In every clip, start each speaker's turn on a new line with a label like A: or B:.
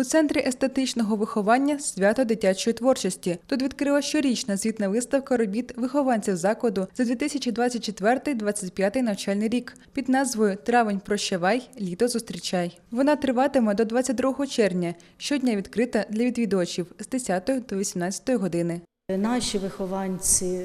A: У центрі естетичного виховання свято дитячої творчості. Тут відкрила щорічна звітна виставка робіт вихованців закладу за 2024-2025 навчальний рік під назвою Травень прощавай, літо зустрічай. Вона триватиме до 22 червня. Щодня відкрита для відвідувачів з 10 до 18 години.
B: Наші вихованці е,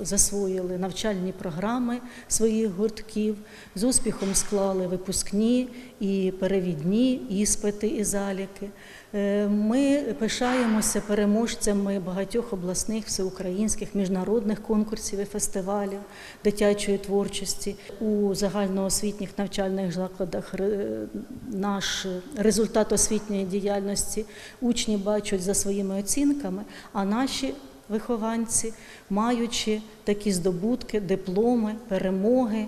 B: засвоїли навчальні програми своїх гуртків, з успіхом склали випускні і перевідні іспити і заліки. Е, Ми пишаємося переможцями багатьох обласних всеукраїнських міжнародних конкурсів і фестивалів дитячої творчості у загальноосвітніх навчальних закладах. Наш результат освітньої діяльності учні бачать за своїми оцінками, а наші вихованці, маючи такі здобутки, дипломи, перемоги.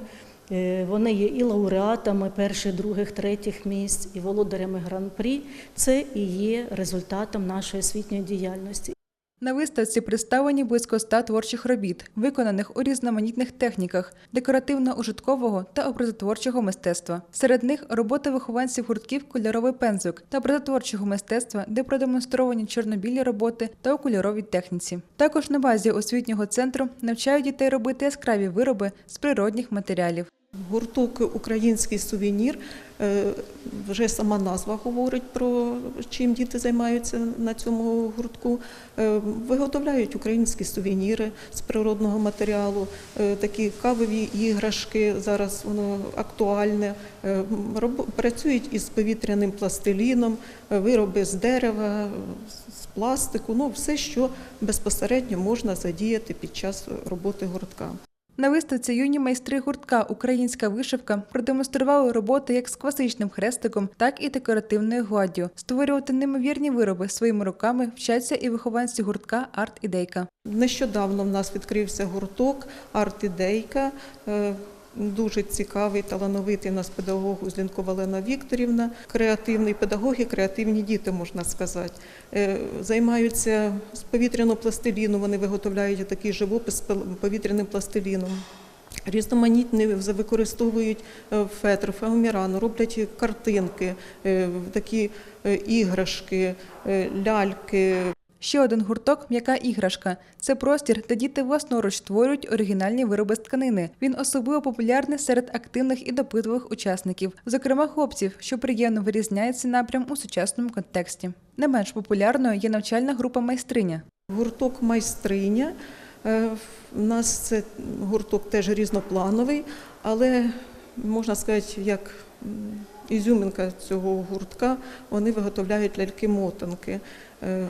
B: Е, Вони є і лауреатами перших, других, третіх місць, і володарями гран-прі. Це і є результатом нашої освітньої діяльності.
A: На виставці представлені близько ста творчих робіт, виконаних у різноманітних техніках декоративно-ужиткового та образотворчого мистецтва. Серед них роботи вихованців гуртків кольоровий пензлик та образотворчого мистецтва, де продемонстровані чорнобілі роботи та у кольоровій техніці. Також на базі освітнього центру навчають дітей робити яскраві вироби з природних матеріалів.
C: Гурток Український сувенір. е, Вже сама назва говорить про чим діти займаються на цьому гуртку. Е, Виготовляють українські сувеніри з природного матеріалу, е, такі кавові іграшки. Зараз воно актуальне. Працюють із повітряним пластиліном, вироби з дерева, з пластику. Ну все, що безпосередньо можна задіяти під час роботи гуртка.
A: На виставці юні майстри гуртка Українська вишивка продемонстрували роботи як з класичним хрестиком, так і декоративною гладдю. Створювати неймовірні вироби своїми руками вчаться і вихованці гуртка Арт-ідейка.
C: Нещодавно в нас відкрився гурток «Арт-ідейка». Дуже цікавий, талановитий у нас педагог Узлінкова Олена Вікторівна, креативний педагог і креативні діти, можна сказати. Е, Займаються з повітряного пластиліну, вони виготовляють такий живопис повітряним пластиліном. Різноманітні використовують е, фетр, феомірану, роблять картинки, е, такі іграшки, ляльки,
A: Ще один гурток м'яка іграшка. Це простір, де діти власноруч створюють оригінальні вироби з тканини. Він особливо популярний серед активних і допитливих учасників, зокрема хлопців, що приємно вирізняється напрям у сучасному контексті. Не менш популярною є навчальна група майстриня.
C: Гурток майстриня. Е, У нас це гурток теж різноплановий, але можна сказати, як ізюминка цього гуртка, вони виготовляють ляльки-мотанки. Е,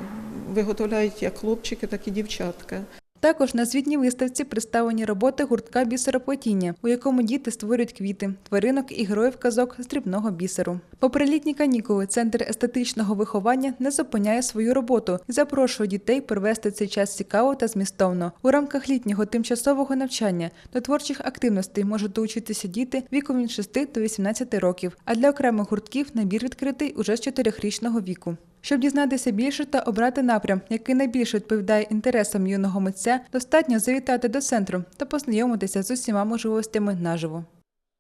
C: Виготовляють як хлопчики, так і дівчатка.
A: Також на звітній виставці представлені роботи гуртка бісероплетіння, у якому діти створюють квіти, тваринок і героїв казок з дрібного бісеру. Попри літні канікули, центр естетичного виховання не зупиняє свою роботу і запрошує дітей провести цей час цікаво та змістовно. У рамках літнього тимчасового навчання до творчих активностей можуть долучитися діти віком від 6 до 18 років, а для окремих гуртків набір відкритий уже з 4-річного віку. Щоб дізнатися більше та обрати напрям, який найбільше відповідає інтересам юного митця, достатньо завітати до центру та познайомитися з усіма можливостями наживо.